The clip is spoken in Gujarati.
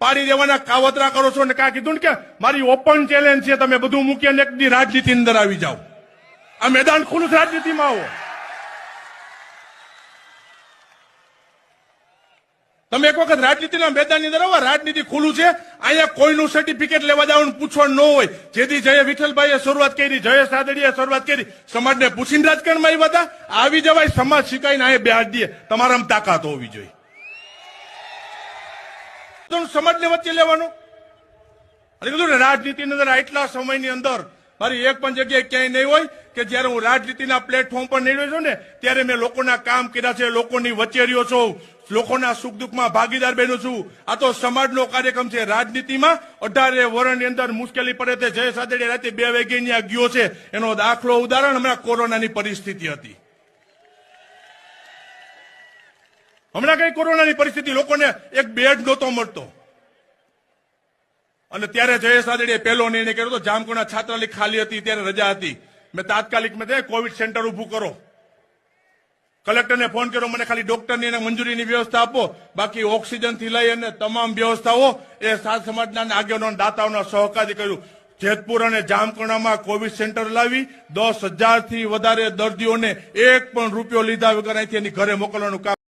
પાડી દેવાના કાવતરા કરો છો ને કા કીધું ને કે મારી ઓપન ચેલેન્જ છે, તમે બધું મૂકી અને એકની રાજનીતિ અંદર આવી જાઓ. આ મેદાન ખુલ્લું રાજનીતિમાં આવો. તમે એક વખત રાજનીતિના મેદાનની અંદર આવો, રાજનીતિ ખુલ્લું છે, અહીંયા કોઈનું સર્ટિફિકેટ લેવા જવાનું પૂછવાનું ન હોય. જેથી જય વિઠ્ઠલભાઈએ શરૂઆત કરી, જય સાદડીએ શરૂઆત કરી. સમાજને પૂછીને રાજકારણમાં આવ્યા હતા. આવી જવાય, સમાજ શીખાઈને અહીંયા બેહાડ દઈએ તમારામાં તાકાત હોવી જોઈએ. સમાજને વચ્ચે લેવાનું. અને કીધું ને રાજનીતિની અંદર આટલા સમયની અંદર મારી એક પણ જગ્યાએ ક્યાંય નહીં હોય કે જ્યારે હું રાજનીતિના પ્લેટફોર્મ પર નીકળ્યો છું ને, ત્યારે મેં લોકોના કામ કર્યા છે, લોકોની વચ્ચે રહ્યો છું, લોકોના સુખ દુઃખમાં ભાગીદાર બન્યો છું. આ તો સમાજનો કાર્યક્રમ છે. રાજનીતિમાં અઢારે વરણની અંદર મુશ્કેલી પડે તે જય સાદડી રાતે બે વાગે ત્યાં ગયો છે. એનો દાખલો ઉદાહરણ હમણાં કોરોનાની પરિસ્થિતિ હતી. હમણાં કઈ કોરોનાની પરિસ્થિતિ લોકોને એક બેડ નહોતો મળતો. અને ત્યારે જયેશ સાદડીએ પહેલો નિર્ણય કર્યો હતો જામકુણા છાત્રાલય ખાલી હતી, ત્યારે રજા હતી. મેં તાત્કાલિક મેં કોવિડ સેન્ટર ઉભું કરો. કલેક્ટરને ફોન કર્યો, મને ખાલી ડોક્ટરની અને મંજૂરીની વ્યવસ્થા આપો, બાકી ઓક્સિજનથી લઈ અને તમામ વ્યવસ્થાઓ. એ સાત સમાજના આગેવાનો દાતાઓના સહકારથી કર્યું. જેતપુર અને જામકુણામાં કોવિડ સેન્ટર લાવી, દસ હજારથી વધારે દર્દીઓને એક પણ રૂપિયો લીધા વગર અહીંથી એની ઘરે મોકલવાનું કામ